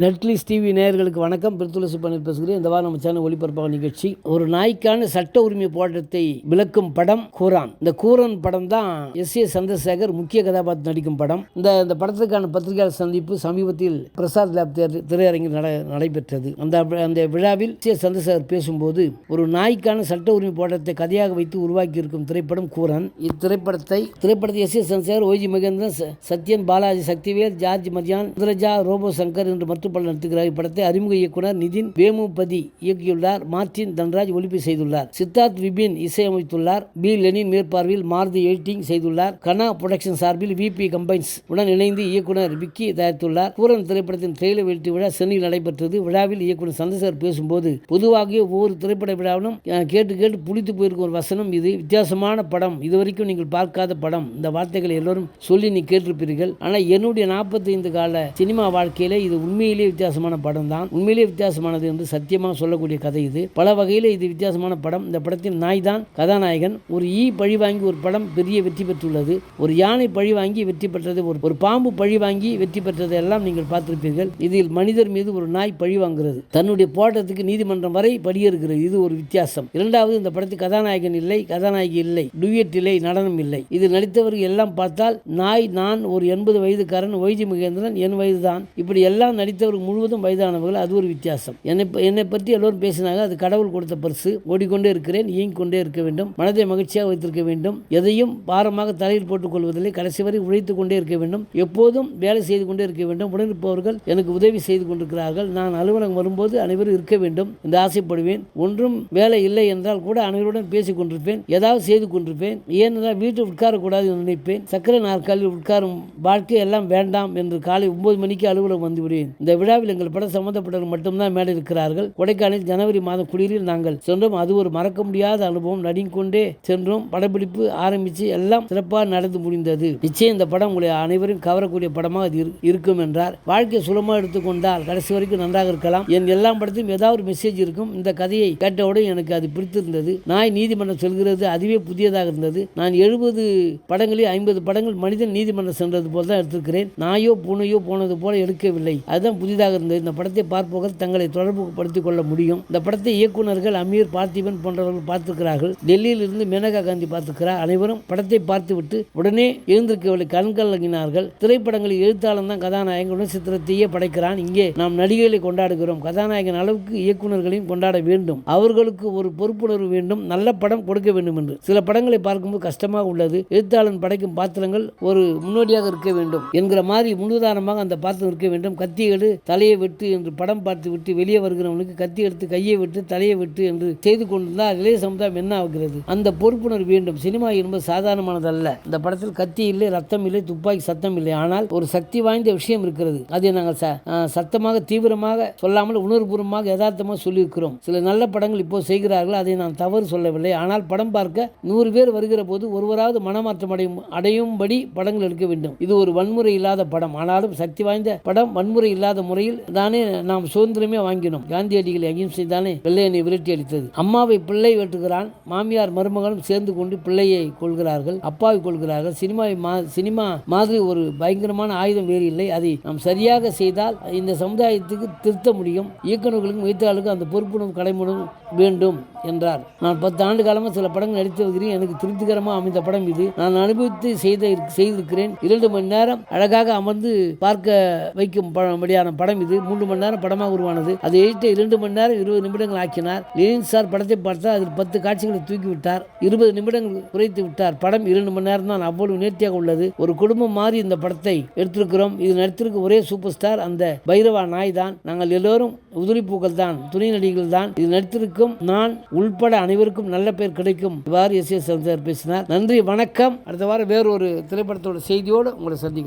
நெட்லிஸ் TV நேயர்களுக்கு வணக்கம். பிரித்துளசி பண்ணி பேசுகிறேன். இந்த வாரம் நம்ம சேனல் ஒளிபரப்பாக நிகழ்ச்சி. ஒரு நாய்க்கான சட்ட உரிமை போராட்டத்தை விளக்கும் படம் கூரான் இந்த கூரன் படம் தான் எஸ். ஏ. சந்திரசேகர் முக்கிய கதாபாத்திரம் நடிக்கும் படம். இந்த இந்த படத்துக்கான பத்திரிகையாளர் சந்திப்பு சமீபத்தில் பிரசாத் லேப் திரை- திரையரங்கில் நட நடைபெற்றது. அந்த அந்த விழாவில் எஸ். ஏ. சந்திரசேகர் பேசும்போது ஒரு நாய்க்கான சட்ட உரிமை போராட்டத்தை கதையாக வைத்து உருவாக்கி இருக்கும் திரைப்படம் கூரன் இத்திரைப்படத்தை திரைப்படத்தை S. A. Chandrasekhar OG Mahendran Sathyan Balaji Sakthivel George Mathiyan Indraja Robo Shankar என்று மற்றும் நடத்துகிறார் இப்படத்தை அறிமுக இயக்குனர் நிதின் வேமுபதி இயக்கியுள்ளார். மார்டின் தன்ராஜ் ஒலிப்பு செய்துள்ளார். சித்தார்த் விபின் இசையமைத்துள்ளார். பி. லெனின் மேற்பார்வையில் மாருதி எடிட்டிங் செய்துள்ளார். கனா புரொடக்ஷன் சார்பில் விபி கம்பைன்ஸ் உடன் இணைந்து இயக்குனர் விக்கி தயாரித்துள்ளார். பூரன் திரைப்படத்தின் ட்ரெயிலர் வெளியீட்டு விழா சென்னையில் நடைபெற்றது. விழாவில் இயக்குனர் சந்திரசேகர் பேசும்போது பொதுவாக ஒவ்வொரு திரைப்பட விழாவிலும் கேட்டு கேட்டு புளித்து போயிருக்கும் ஒரு வசனம் இது. வித்தியாசமான படம். இதுவரைக்கும் நீங்கள் பார்க்காத படம். இந்த வார்த்தைகளை எல்லோரும் சொல்லி நீ கேட்டிருப்பீர்கள். ஆனால் என்னுடைய 45 கால சினிமா வாழ்க்கையில இது உண்மையிலேயே வித்தியாசமான படம் தான் உண்மையிலேயே வித்தியாசமானது என்று சத்தியமாக சொல்லக்கூடிய கதை இது. பல வகையில் இது வித்தியாசமான படம். இந்த படத்தின் நாய் தான் கதாநாயகன். ஒரு ஈ பழி வாங்கி ஒரு படம் பெரிய வெற்றி பெற்றுள்ளது. ஒரு யானை பழி வாங்கி வெற்றி பெற்றது ஒரு ஒரு பாம்பு பழி வாங்கி வெற்றி பெற்றதை எல்லாம் நீங்கள் பார்த்திருப்பீர்கள். இதில் மனிதர் மீது ஒரு நாய் பழி வாங்குகிறது. தன்னுடைய போராட்டத்துக்கு நீதிமன்றம் வரை படியேறுகிறது இது ஒரு வித்தியாசம். இரண்டாவது இந்த படத்தில் கதாநாயகன் இல்லை கதாநாயகி இல்லை டுயட் இல்லை நடனம் இல்லை. இதில் நடித்தவர்கள் எல்லாம் பார்த்தால் நாய் நான் ஒரு எண்பது வயதுக்காரன் ஒய்ஜி மகேந்திரன் என் வயதுதான். இப்படி எல்லாம் நடித்த நடித்தவர்கள் முழுவதும் வயதானவர்கள் அது ஒரு வித்தியாசம். என்னை என்னை பற்றி எல்லோரும் பேசினாங்க அது கடவுள் கொடுத்த பரிசு. ஓடிக்கொண்டே இருக்கிறேன் இயங்கிக் கொண்டே இருக்க வேண்டும். மனதை மகிழ்ச்சியாக வைத்திருக்க வேண்டும். எதையும் பாரமாக தலையில் போட்டுக் கொள்வதில்லை கடைசி வரை உழைத்துக் கொண்டே இருக்க வேண்டும். எப்போதும் வேலை செய்து கொண்டே இருக்க வேண்டும். உடனிருப்பவர்கள் எனக்கு உதவி செய்து கொண்டிருக்கிறார்கள். நான் அலுவலகம் வரும்போது அனைவரும் இருக்க வேண்டும் என்று ஆசைப்படுவேன். ஒன்றும் வேலை இல்லை என்றால் கூட அனைவருடன் பேசிக் கொண்டிருப்பேன். ஏதாவது செய்து கொண்டிருப்பேன். ஏனென்றால் வீட்டில் உட்காரக்கூடாது என்று நினைப்பேன். சக்கர நாற்காலில் உட்காரும் வாழ்க்கை எல்லாம் வேண்டாம் என்று காலை ஒன்பது மணிக்கு அலுவலகம் வந்துவிடுவேன். இந்த இந்த விழாவில் எங்கள் படம் சம்பந்தப்பட்டவர்கள் மட்டும்தான் மேடை இருக்கிறார்கள். கொடைக்கானல் ஜனவரி மாதம் குளிரில் நாங்கள் சென்றோம். அது ஒரு மறக்க முடியாத அனுபவம். நடிக்கொண்டே சென்றோம். படப்பிடிப்பு ஆரம்பித்து எல்லாம் சிறப்பாக நடந்து முடிந்தது. நிச்சயம் இந்த படம் உங்களை அனைவரும் கவரக்கூடிய படமாக அது இரு- இருக்கும் என்றார். வாழ்க்கையை சுலமாக எடுத்துக்கொண்டால் கடைசி வரைக்கும் நன்றாக இருக்கலாம். என் எல்லா படத்தையும் ஏதாவது ஒரு மெசேஜ் இருக்கும். இந்த கதையை கேட்டவுடன் எனக்கு அது பிடித்திருந்தது. நாய் நீதிமன்றம் செல்கிறது. அதுவே புதியதாக இருந்தது. நான் எழுபது படங்களில் ஐம்பது படங்கள் மனிதன் நீதிமன்றம் சென்றது போல் தான் எடுத்திருக்கிறேன். நாயோ பூனையோ போனது போல எடுக்கவில்லை. அதுதான் புதிதாக இருந்தது. இந்த படத்தை பார்ப்பவர்கள் தங்களை தொடர்பு படுத்திக் கொள்ள முடியும். இந்த படத்தை இயக்குனர்கள் அமீர் பார்த்திபன் போன்றவர்கள் பார்த்திருக்கிறார்கள். டெல்லியில் இருந்து மேனகா காந்தி பார்த்திருக்கிறார். அனைவரும் படத்தை பார்த்துவிட்டு உடனே எழுந்திருக்கவில்லை. கண்கலங்கினார்கள் திரைப்படங்களில் எழுத்தாளன் தான் கதாநாயகனுடன் சித்திரத்தையே படைக்கிறான். இங்கே நாம் நடிகைகளை கொண்டாடுகிறோம். கதாநாயகன் அளவுக்கு இயக்குனர்களையும் கொண்டாட வேண்டும். அவர்களுக்கு ஒரு பொறுப்புணர்வு வேண்டும். நல்ல படம் கொடுக்க வேண்டும் என்று. சில படங்களை பார்க்கும்போது கஷ்டமாக உள்ளது. எழுத்தாளன் படைக்கும் பாத்திரங்கள் ஒரு முன்னோடியாக இருக்க வேண்டும். என்கிற மாதிரி முன்னுதாரணமாக அந்த பாத்திரம் இருக்க வேண்டும். கத்தி தலையை வெட்டு என்று படம் பார்த்து விட்டு வெளியே வருகிறவனுக்கு கத்தி எடுத்து கையை விட்டு தலையை வெட்டு என்று செய்து கொண்டிருந்தால் இளைய சமுதாயம் என்ன ஆகிறது? அந்த பொறுப்புணர்வு வேண்டும். சினிமா என்பது சாதாரணமானதல்ல. இந்த படத்தில் கத்தி இல்லை ரத்தம் இல்லை துப்பாக்கி சத்தம் இல்லை. ஆனால் ஒரு சக்தி வாய்ந்த விஷயம் இருக்கிறது. அதை நாங்கள் ச- சத்தமாக தீவிரமாக சொல்லாமல் உணர்வுபூர்வமாக யதார்த்தமாக சொல்லியிருக்கிறோம். சில நல்ல படங்கள் இப்போ செய்கிறார்கள். அதை நான் தவறு சொல்லவில்லை. ஆனால் படம் பார்க்க நூறு பேர் வருகிற போது ஒருவராவது மனமாற்றம் அடையும் அடையும்படி படங்கள் எடுக்க வேண்டும். இது ஒரு வன்முறை இல்லாத படம். ஆனாலும் சக்தி வாய்ந்த படம் வன்முறை இல்லாத முறையில் தானே நாம் சுதந்திரமே வாங்கினோம். காந்தியடிகளை அகிம்சை தானே வெள்ளையனை விரட்டி அளித்தது அம்மாவை பிள்ளை வெட்டுகிறான். மாமியார் மருமகனும் சேர்ந்து கொண்டு பிள்ளையை கொள்கிறார்கள். அப்பாவை கொள்கிறார்கள். சினிமாவை மா சினிமா மாதிரி ஒரு பயங்கரமான ஆயுதம் வேறு இல்லை. அதை நாம் சரியாக செய்தால் இந்த சமுதாயத்துக்கு திருத்த முடியும். இயக்குநர்களுக்கும் எழுத்தாளருக்கும் அந்த பொறுப்புணர்வு கடைமுடும் வேண்டும் என்றார். நான் பத்து ஆண்டு காலமாக சில படங்கள் நடித்து வருகிறேன். எனக்கு திருப்திகரமாக அமைந்த படம் இது. நான் அனுபவித்து செய்த செய்திருக்கிறேன். இரண்டு மணி நேரம் அழகாக அமர்ந்து பார்க்க வைக்கும் படியான படம் இது. மூன்று மணி நேரம் படமாக உருவானது. அதை எழுத்த இரண்டு மணி நேரம் இருபது நிமிடங்கள் ஆக்கினார். லெனின் சார் படத்தை பார்த்தால் அதில் பத்து காட்சிகளை தூக்கி விட்டார். இருபது நிமிடங்கள் குறைத்து விட்டார். படம் இரண்டு மணி நேரம் தான் அவ்வளவு நேர்த்தியாக உள்ளது. ஒரு குடும்பம் மாதிரி இந்த படத்தை எடுத்திருக்கிறோம். இது நடித்திருக்க ஒரே சூப்பர் ஸ்டார் அந்த பைரவா நாய் தான். நாங்கள் எல்லோரும் உதிரிப்பூக்கள் தான். துணை நடிகர்கள் தான். இது நடித்திருக்கும் நான் உள்பட அனைவருக்கும் நல்ல பேர் கிடைக்கும். இவ்வாறு எஸ் எஸ் பேசினார். நன்றி. வணக்கம். அடுத்த வாரம் வேறொரு திரைப்படத்தோட செய்தியோடு உங்களை சந்திக்கிறேன்.